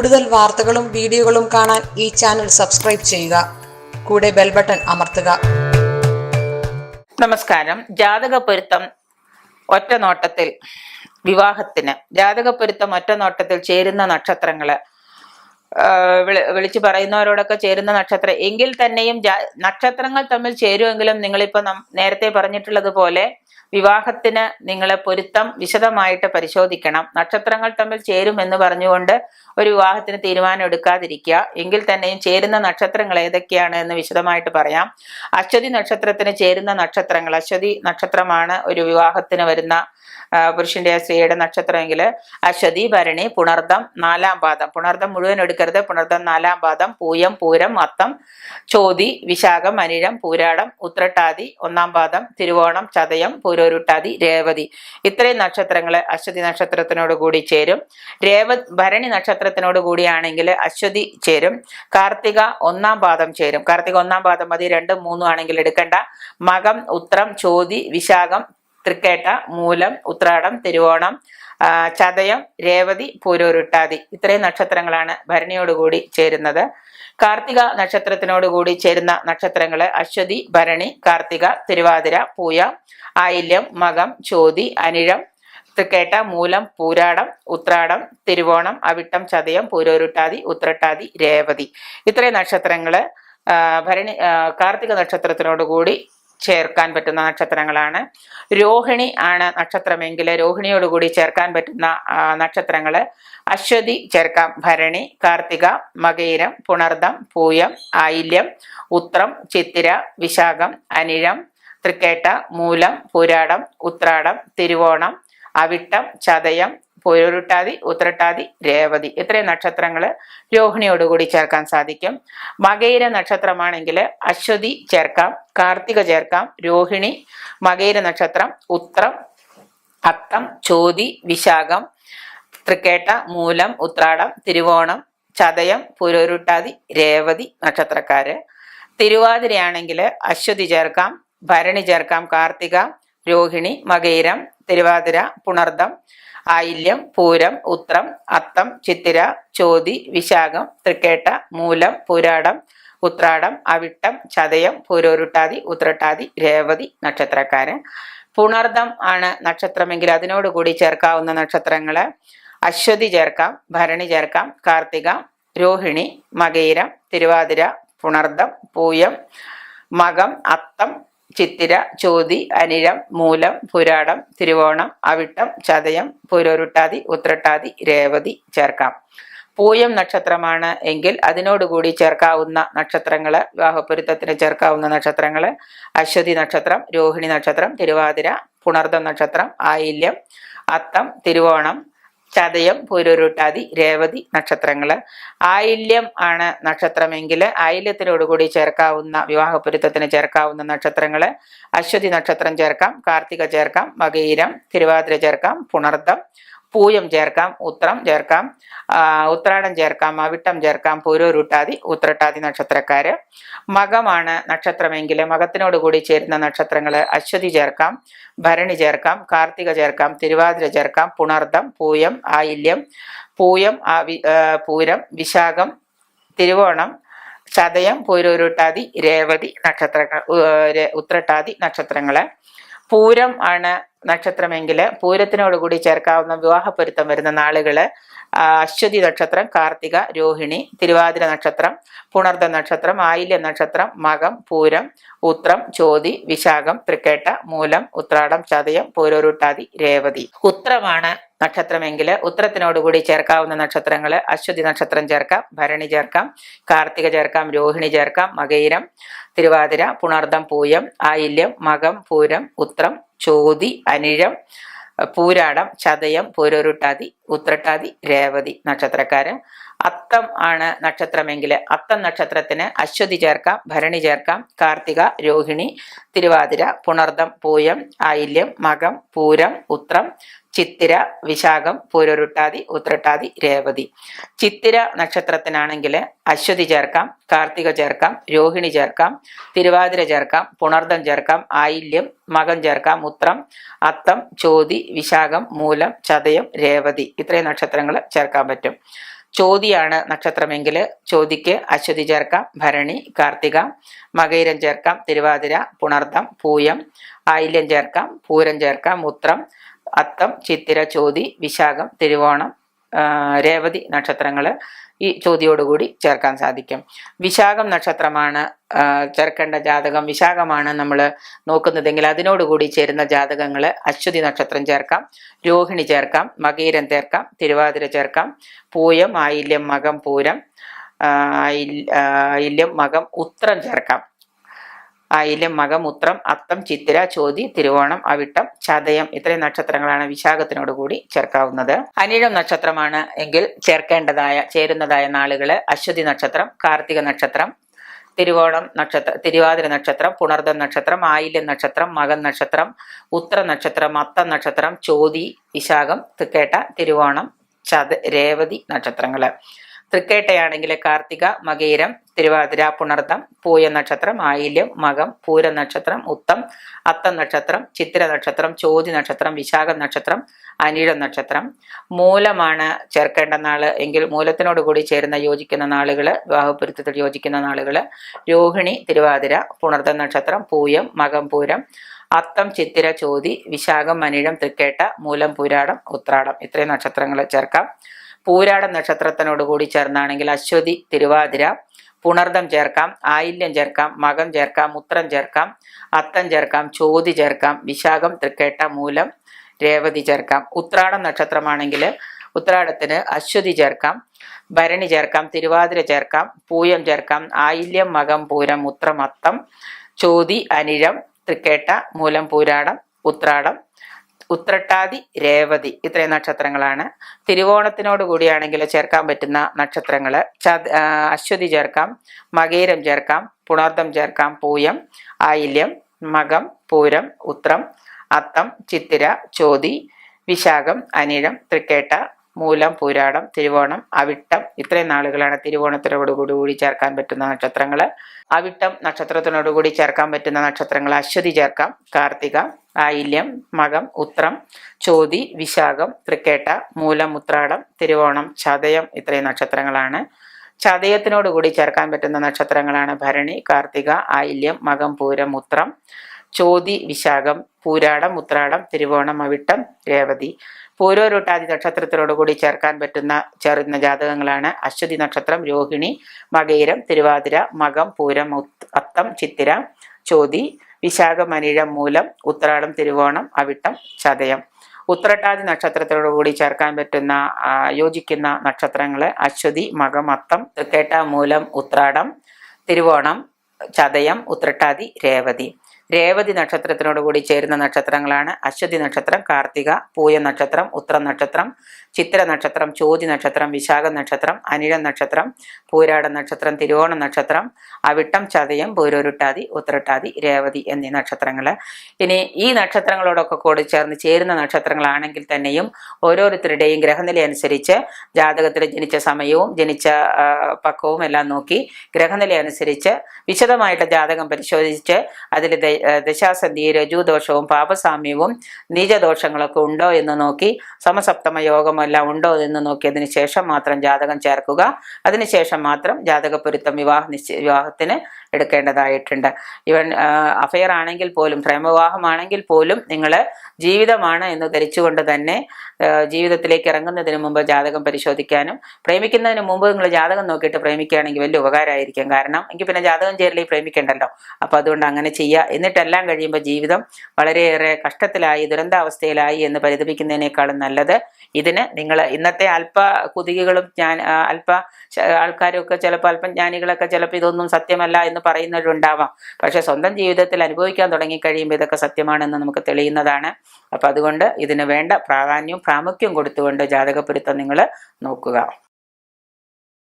കൂടുതൽ വാർത്തകളും വീഡിയോകളും കാണാൻ ഈ ചാനൽ സബ്സ്ക്രൈബ് ചെയ്യുക. കൂടെ ബെൽ ബട്ടൺ അമർത്തുക. നമസ്കാരം. ജാതക പൊരുത്തം ഒറ്റ നോട്ടത്തിൽ വിവാഹത്തിന്. ജാതക പൊരുത്തം ഒറ്റ നോട്ടത്തിൽ ചേരുന്ന നക്ഷത്രങ്ങൾ. വിളിച്ചു പറയുന്നവരോടൊക്കെ ചേരുന്ന നക്ഷത്രം. എങ്കിൽ തന്നെയും നക്ഷത്രങ്ങൾ തമ്മിൽ ചേരുമെങ്കിലും നിങ്ങളിപ്പോ നേരത്തെ പറഞ്ഞിട്ടുള്ളത് പോലെ വിവാഹത്തിന് നിങ്ങളെ പൊരുത്തം വിശദമായിട്ട് പരിശോധിക്കണം. നക്ഷത്രങ്ങൾ തമ്മിൽ ചേരും എന്ന് പറഞ്ഞുകൊണ്ട് ഒരു വിവാഹത്തിന് തീരുമാനം എടുക്കാതിരിക്കുക. എങ്കിൽ തന്നെയും ചേരുന്ന നക്ഷത്രങ്ങൾ ഏതൊക്കെയാണ് എന്ന് വിശദമായിട്ട് പറയാം. അശ്വതി നക്ഷത്രത്തിന് ചേരുന്ന നക്ഷത്രങ്ങൾ. അശ്വതി നക്ഷത്രമാണ് ഒരു വിവാഹത്തിന് വരുന്ന പുരുഷന്റെ സ്ത്രീയുടെ നക്ഷത്രമെങ്കിൽ അശ്വതി ഭരണി പുണർദം നാലാം പാദം. പുണർദം മുഴുവൻ എടുക്കരുത്. പുണർദം നാലാം പാദം പൂയം പൂരം അത്തം ചോതി വിശാഖം അനിഴം പൂരാടം ഉത്രട്ടാതി ഒന്നാം പാദം തിരുവോണം ചതയം പൂരോരുട്ടാതി രേവതി. ഇത്രയും നക്ഷത്രങ്ങൾ അശ്വതി നക്ഷത്രത്തിനോട് കൂടി ചേരും. രേവ ഭരണി നക്ഷത്രത്തിനോട് കൂടിയാണെങ്കിൽ അശ്വതി ചേരും. കാർത്തിക ഒന്നാം പാദം ചേരും. കാർത്തിക ഒന്നാം പാദം മതി. രണ്ടും മൂന്നും ആണെങ്കിൽ എടുക്കേണ്ട. മകം ഉത്രം ചോതി വിശാഖം തൃക്കേട്ട മൂലം ഉത്രാടം തിരുവോണം ചതയം രേവതി പൂരോരുട്ടാതി. ഇത്രയും നക്ഷത്രങ്ങളാണ് ഭരണിയോടുകൂടി ചേരുന്നത്. കാർത്തിക നക്ഷത്രത്തിനോടുകൂടി ചേരുന്ന നക്ഷത്രങ്ങൾ അശ്വതി ഭരണി കാർത്തിക തിരുവാതിര പൂയ ആയില്യം മകം ചോതി അനിഴം തൃക്കേട്ട മൂലം പൂരാടം ഉത്രാടം തിരുവോണം അവിട്ടം ചതയം പൂരോരുട്ടാതി ഉത്രട്ടാതി രേവതി. ഇത്രയും നക്ഷത്രങ്ങൾ ഭരണി കാർത്തിക നക്ഷത്രത്തിനോട് കൂടി ചേർക്കാൻ പറ്റുന്ന നക്ഷത്രങ്ങളാണ്. രോഹിണി ആണ് നക്ഷത്രമെങ്കിൽ രോഹിണിയോടുകൂടി ചേർക്കാൻ പറ്റുന്ന നക്ഷത്രങ്ങൾ അശ്വതി ചേർക്കാം. ഭരണി കാർത്തിക മകയിരം പുണർദം പൂയം ആയില്യം ഉത്രം ചിത്തിര വിശാഖം അനിഴം തൃക്കേട്ട മൂലം പുരാടം ഉത്രാടം തിരുവോണം അവിട്ടം ചതയം പൊരുട്ടാതി ഉത്രട്ടാതി രേവതി. ഇത്രയും നക്ഷത്രങ്ങൾ രോഹിണിയോടുകൂടി ചേർക്കാൻ സാധിക്കും. മകയിര നക്ഷത്രമാണെങ്കിൽ അശ്വതി ചേർക്കാം കാർത്തിക ചേർക്കാം രോഹിണി മകയിര നക്ഷത്രം ഉത്രം അത്തം ചോതി വിശാഖം തൃക്കേട്ട മൂലം ഉത്രാടം തിരുവോണം ചതയം പുരോരുട്ടാതി രേവതി നക്ഷത്രക്കാര്. തിരുവാതിരയാണെങ്കിൽ അശ്വതി ചേർക്കാം ഭരണി ചേർക്കാം കാർത്തിക രോഹിണി മകയിരം തിരുവാതിര പുണർദം ആയില്യം പൂരം ഉത്രം അത്തം ചിത്തിര ചോതി വിശാഖം തൃക്കേട്ട മൂലം പുരാടം ഉത്രാടം അവിട്ടം ചതയം പൂരോരുട്ടാതി ഉത്രട്ടാതി രേവതി നക്ഷത്രക്കാര് പുണർദം ആണ് നക്ഷത്രമെങ്കിൽ അതിനോടുകൂടി ചേർക്കാവുന്ന നക്ഷത്രങ്ങൾ. അശ്വതി ചേർക്കാം ഭരണി ചേർക്കാം കാർത്തിക രോഹിണി മകയിരം തിരുവാതിര പുണർദം പൂയം മകം അത്തം ചിത്തിര ചോതി അനിഴം മൂലം പുരാടം തിരുവോണം അവിട്ടം ചതയം പുരോരുട്ടാതി ഉത്രട്ടാതി രേവതി ചേർക്കാം. പൂയം നക്ഷത്രമാണ് എങ്കിൽ അതിനോടുകൂടി ചേർക്കാവുന്ന നക്ഷത്രങ്ങൾ വിവാഹപ്പൊരുത്തത്തിന് ചേർക്കാവുന്ന നക്ഷത്രങ്ങൾ അശ്വതി നക്ഷത്രം രോഹിണി നക്ഷത്രം തിരുവാതിര പുണർദം നക്ഷത്രം ആയില്യം അത്തം തിരുവോണം ചതയം പൂരുരുട്ടാതി രേവതി നക്ഷത്രങ്ങൾ ആയില്യം ആണ് നക്ഷത്രമെങ്കിൽ ആയില്യത്തിനോടുകൂടി ചേർക്കാവുന്ന വിവാഹപുരുത്തത്തിന് ചേർക്കാവുന്ന നക്ഷത്രങ്ങൾ അശ്വതി നക്ഷത്രം ചേർക്കാം കാർത്തിക ചേർക്കാം മകയിരം തിരുവാതിര ചേർക്കാം പുണർദം. പൂയം ചേർക്കാം ഉത്രം ചേർക്കാം ഉത്രാടം ചേർക്കാം അവിട്ടം ചേർക്കാം പൂരോരുട്ടാതി ഉത്രട്ടാതി നക്ഷത്രക്കാര്. മകമാണ് നക്ഷത്രമെങ്കിൽ മകത്തിനോട് കൂടി ചേരുന്ന നക്ഷത്രങ്ങൾ അശ്വതി ചേർക്കാം ഭരണി ചേർക്കാം കാർത്തിക ചേർക്കാം തിരുവാതിര ചേർക്കാം പുണർദം പൂയം ആയില്യം പൂയം പൂരം വിശാഖം തിരുവോണം ചതയം പൂരോരുട്ടാതി രേവതി നക്ഷത്രങ്ങൾ ഉത്രട്ടാതി നക്ഷത്രങ്ങൾ. പൂരം ആണ് നക്ഷത്രമെങ്കിൽ പൂരത്തിനോടുകൂടി ചേർക്കാവുന്ന വിവാഹപ്പൊരുത്തം വരുന്ന നാളുകൾ അശ്വതി നക്ഷത്രം കാർത്തിക രോഹിണി തിരുവാതിര നക്ഷത്രം പുണർദ നക്ഷത്രം ആയില്യ നക്ഷത്രം മകം പൂരം ഉത്രം ചോതി വിശാഖം തൃക്കേട്ട മൂലം ഉത്രാടം ചതയം പൂരോരുട്ടാതി രേവതി. ഉത്രമാണ് നക്ഷത്രമെങ്കിൽ ഉത്തരത്തിനോടുകൂടി ചേർക്കാവുന്ന നക്ഷത്രങ്ങൾ അശ്വതി നക്ഷത്രം ചേർക്കാം ഭരണി ചേർക്കാം കാർത്തിക ചേർക്കാം രോഹിണി ചേർക്കാം മകയിരം തിരുവാതിര പുണർദം പൂയം ആയില്യം മകം പൂരം ഉത്രം ചോതി അനിഴം പൂരാടം ചതയം പൂരൊരുട്ടാതി ഉത്രട്ടാതി രേവതി നക്ഷത്രക്കാര്. അത്തം ആണ് നക്ഷത്രമെങ്കിൽ അത്തം നക്ഷത്രത്തിന് അശ്വതി ചേർക്കാം ഭരണി ചേർക്കാം കാർത്തിക രോഹിണി തിരുവാതിര പുണർദം പൂയം ആയില്യം മകം പൂരം ഉത്രം ചിത്തിര വിശാഖം പൂരൊരുട്ടാതി ഉത്രട്ടാതി രേവതി. ചിത്തിര നക്ഷത്രത്തിനാണെങ്കിൽ അശ്വതി ചേർക്കാം കാർത്തിക ചേർക്കാം രോഹിണി ചേർക്കാം തിരുവാതിര ചേർക്കാം പുണർദം ചേർക്കാം ആയില്യം മകം ചേർക്കാം ഉത്രം അത്തം ചോതി വിശാഖം മൂലം ചതയം രേവതി. ഇത്രയും നക്ഷത്രങ്ങൾ ചേർക്കാൻ പറ്റും. ചോതിയാണ് നക്ഷത്രമെങ്കിൽ ചോതിക്ക് അശ്വതി ചേർക്കാം ഭരണി കാർത്തിക മകയിരം ചേർക്കാം തിരുവാതിര പുണർദം പൂയം ആയില്യം ചേർക്കാം പൂരം ചേർക്കാം ഉത്രം അത്തം ചിത്തിര ചോതി വിശാഖം തിരുവോണം രേവതി നക്ഷത്രങ്ങൾ ഈ ചോദ്യോടുകൂടി ചേർക്കാൻ സാധിക്കും. വിശാഖം നക്ഷത്രമാണ് ചേർക്കേണ്ട ജാതകം വിശാഖമാണ് നമ്മൾ നോക്കുന്നതെങ്കിൽ അതിനോടുകൂടി ചേരുന്ന ജാതകങ്ങൾ അശ്വതി നക്ഷത്രം ചേർക്കാം രോഹിണി ചേർക്കാം മകീരം ചേർക്കാം തിരുവാതിര ചേർക്കാം പൂയം ആയില്യം മകം പൂരം ആയില്യം മകം ഉത്രം ചേർക്കാം. ആയില്യം മകമുത്രം അത്തം ചിത്തിര ചോതി തിരുവോണം അവിട്ടം ചതയം ഇത്രയും നക്ഷത്രങ്ങളാണ് വിശാഖത്തിനോട് കൂടി ചേർക്കാവുന്നത്. അനിഴം നക്ഷത്രമാണ് എങ്കിൽ ചേർക്കേണ്ടതായ ചേരുന്നതായ നാളുകൾ അശ്വതി നക്ഷത്രം കാർത്തിക നക്ഷത്രം തിരുവോണം നക്ഷത്ര തിരുവാതിര നക്ഷത്രം പുണർദം നക്ഷത്രം ആയില്യം നക്ഷത്രം മകൻ നക്ഷത്രം ഉത്ര നക്ഷത്രം അത്തം നക്ഷത്രം ചോതി വിശാഖം തൃക്കേട്ട തിരുവോണം ചത രേവതി നക്ഷത്രങ്ങൾ. തൃക്കേട്ടയാണെങ്കിൽ കാർത്തിക മകേരം തിരുവാതിര പുണർത്തം പൂയ നക്ഷത്രം ആയില്യം മകം പൂര നക്ഷത്രം ഉത്തം അത്തം നക്ഷത്രം ചിത്തിര നക്ഷത്രം ചോതി നക്ഷത്രം വിശാഖ നക്ഷത്രം അനിഴ നക്ഷത്രം. മൂലമാണ് ചേർക്കേണ്ട നാൾ എങ്കിൽ മൂലത്തിനോട് കൂടി ചേരുന്ന യോജിക്കുന്ന നാളുകൾ വിവാഹപുരുത്തത്തിൽ യോജിക്കുന്ന നാളുകൾ രോഹിണി തിരുവാതിര പുണർത്തം നക്ഷത്രം പൂയം മകം പൂരം അത്തം ചിത്തിര ചോതി വിശാഖം മനിഴം തൃക്കേട്ട മൂലം പുരാടം ഉത്രാടം. ഇത്രയും നക്ഷത്രങ്ങൾ ചേർക്കാം. പൂരാടം നക്ഷത്രത്തിനോട് കൂടി ചേർന്നാണെങ്കിൽ അശ്വതി തിരുവാതിര പുണർദം ചേർക്കാം ആയില്യം ചേർക്കാം മകം ചേർക്കാം ഉത്രം ചേർക്കാം അത്തം ചേർക്കാം ചോതി ചേർക്കാം വിശാഖം തൃക്കേട്ട മൂലം രേവതി ചേർക്കാം. ഉത്രാടം നക്ഷത്രമാണെങ്കിൽ ഉത്രാടത്തിന് അശ്വതി ചേർക്കാം ഭരണി ചേർക്കാം തിരുവാതിര ചേർക്കാം പൂയം ചേർക്കാം ആയില്യം മകം പൂരം ഉത്രം അത്തം ചോതി അനിഴം തൃക്കേട്ട മൂലം പൂരാടം ഉത്രാടം ഉത്രട്ടാതി രേവതി ഇത്രയും നക്ഷത്രങ്ങളാണ്. തിരുവോണത്തിനോട് കൂടിയാണെങ്കിൽ ചേർക്കാൻ പറ്റുന്ന നക്ഷത്രങ്ങൾ അശ്വതി ചേർക്കാം മകേരം ചേർക്കാം പുണർദം ചേർക്കാം പൂയം ആയില്യം മകം പൂരം ഉത്രം അത്തം ചിത്തിര ചോതി വിശാഖം അനിഴം തൃക്കേട്ട മൂലം പൂരാടം തിരുവോണം അവിട്ടം. ഇത്രയും നാളുകളാണ് തിരുവോണത്തിനോടുകൂടി കൂടി കൂടി ചേർക്കാൻ പറ്റുന്ന നക്ഷത്രങ്ങൾ അവിട്ടം നക്ഷത്രത്തിനോടുകൂടി ചേർക്കാൻ പറ്റുന്ന നക്ഷത്രങ്ങൾ അശ്വതി ചേർക്കാം. കാർത്തിക ആയില്യം മകം ഉത്രം ചോതി വിശാഖം തൃക്കേട്ട മൂലം ഉത്രാടം തിരുവോണം ചതയം ഇത്രയും നക്ഷത്രങ്ങളാണ്. ചതയത്തിനോടുകൂടി ചേർക്കാൻ പറ്റുന്ന നക്ഷത്രങ്ങളാണ് ഭരണി കാർത്തിക ആയില്യം മകം പൂരം ഉത്രം ചോതി വിശാഖം പൂരാടം ഉത്രാടം തിരുവോണം അവിട്ടം രേവതി. പൂരോരുട്ടാതി നക്ഷത്രത്തിനോട് കൂടി ചേർക്കാൻ പറ്റുന്ന ചേർന്ന ജാതകങ്ങളാണ്. അശ്വതി നക്ഷത്രം രോഹിണി മകയിരം തിരുവാതിര മകം പൂരം അത്തം ചിത്തിര ചോതി വിശാഖം അനിഴം മൂലം ഉത്രാടം തിരുവോണം അവിട്ടം ചതയം. ഉത്രട്ടാതി നക്ഷത്രത്തോടു കൂടി ചേർക്കാൻ പറ്റുന്ന യോജിക്കുന്ന നക്ഷത്രങ്ങൾ അശ്വതി മകം അത്തം തൃക്കേട്ട മൂലം ഉത്രാടം തിരുവോണം ചതയം ഉത്രട്ടാതി രേവതി. രേവതി നക്ഷത്രത്തിനോട് കൂടി ചേരുന്ന നക്ഷത്രങ്ങളാണ്. അശ്വതി നക്ഷത്രം കാർത്തിക പൂയ നക്ഷത്രം ഉത്ര നക്ഷത്രം ചിത്ര നക്ഷത്രം ചോതി നക്ഷത്രം വിശാഖ നക്ഷത്രം അനിഴ നക്ഷത്രം പൂരാട നക്ഷത്രം തിരുവോണ നക്ഷത്രം അവിട്ടം ചതയം പൂരോരുട്ടാതി ഉത്രട്ടാതി രേവതി എന്നീ നക്ഷത്രങ്ങൾ ഇനി ഈ നക്ഷത്രങ്ങളോടൊക്കെ കൂടി ചേർന്ന് ചേരുന്ന നക്ഷത്രങ്ങളാണെങ്കിൽ തന്നെയും ഓരോരുത്തരുടെയും ഗ്രഹനില അനുസരിച്ച് ജാതകത്തിൽ ജനിച്ച സമയവും ജനിച്ച പക്കവും എല്ലാം നോക്കി ഗ്രഹനില അനുസരിച്ച് വിശദമായിട്ട് ജാതകം പരിശോധിച്ച് അതിൽ ദശാസന്ധി രജുദോഷവും പാപസാമ്യവും നീചദോഷങ്ങളൊക്കെ ഉണ്ടോ എന്ന് നോക്കി സമസപ്തമ യോഗമെല്ലാം ഉണ്ടോ എന്ന് നോക്കിയതിന് ശേഷം മാത്രം ജാതകം ചേർക്കുക. അതിനുശേഷം മാത്രം ജാതക പൊരുത്തം വിവാഹ നിശ്ചയ വിവാഹത്തിന് എടുക്കേണ്ടതായിട്ടുണ്ട്. ഇവൻ അഫയർ ആണെങ്കിൽ പോലും പ്രേമവിവാഹമാണെങ്കിൽ പോലും നിങ്ങൾ ജീവിതമാണ് എന്ന് ധരിച്ചുകൊണ്ട് തന്നെ ജീവിതത്തിലേക്ക് ഇറങ്ങുന്നതിന് മുമ്പ് ജാതകം പരിശോധിക്കാനും പ്രേമിക്കുന്നതിന് മുമ്പ് നിങ്ങൾ ജാതകം നോക്കിയിട്ട് പ്രേമിക്കുകയാണെങ്കിൽ വലിയ ഉപകാരമായിരിക്കും. കാരണം എങ്കിൽ പിന്നെ ജാതകം ചേരലി പ്രേമിക്കണ്ടല്ലോ. അപ്പൊ അതുകൊണ്ട് അങ്ങനെ ചെയ്യുക. എന്നിട്ടെല്ലാം കഴിയുമ്പോൾ ജീവിതം വളരെയേറെ കഷ്ടത്തിലായി ദുരന്താവസ്ഥയിലായി എന്ന് പരിതപിക്കുന്നതിനേക്കാളും നല്ലത് ഇതിന് നിങ്ങൾ ഇന്നത്തെ അല്പ കുതികകളും ഞാൻ അല്പ ആൾക്കാരൊക്കെ ചിലപ്പോൾ അല്പം ജ്ഞാനികളൊക്കെ ചിലപ്പോൾ ഇതൊന്നും സത്യമല്ല എന്ന് പറയുന്നവരുണ്ടാവാം. പക്ഷെ സ്വന്തം ജീവിതത്തിൽ അനുഭവിക്കാൻ തുടങ്ങി കഴിയുമ്പോൾ ഇതൊക്കെ സത്യമാണെന്ന് നമുക്ക് തെളിയുന്നതാണ്. അപ്പൊ അതുകൊണ്ട് ഇതിന് വേണ്ട പ്രാധാന്യവും പ്രാമുഖ്യം കൊടുത്തുകൊണ്ട് ജാതകപ്പൊരുത്തം നിങ്ങൾ നോക്കുക.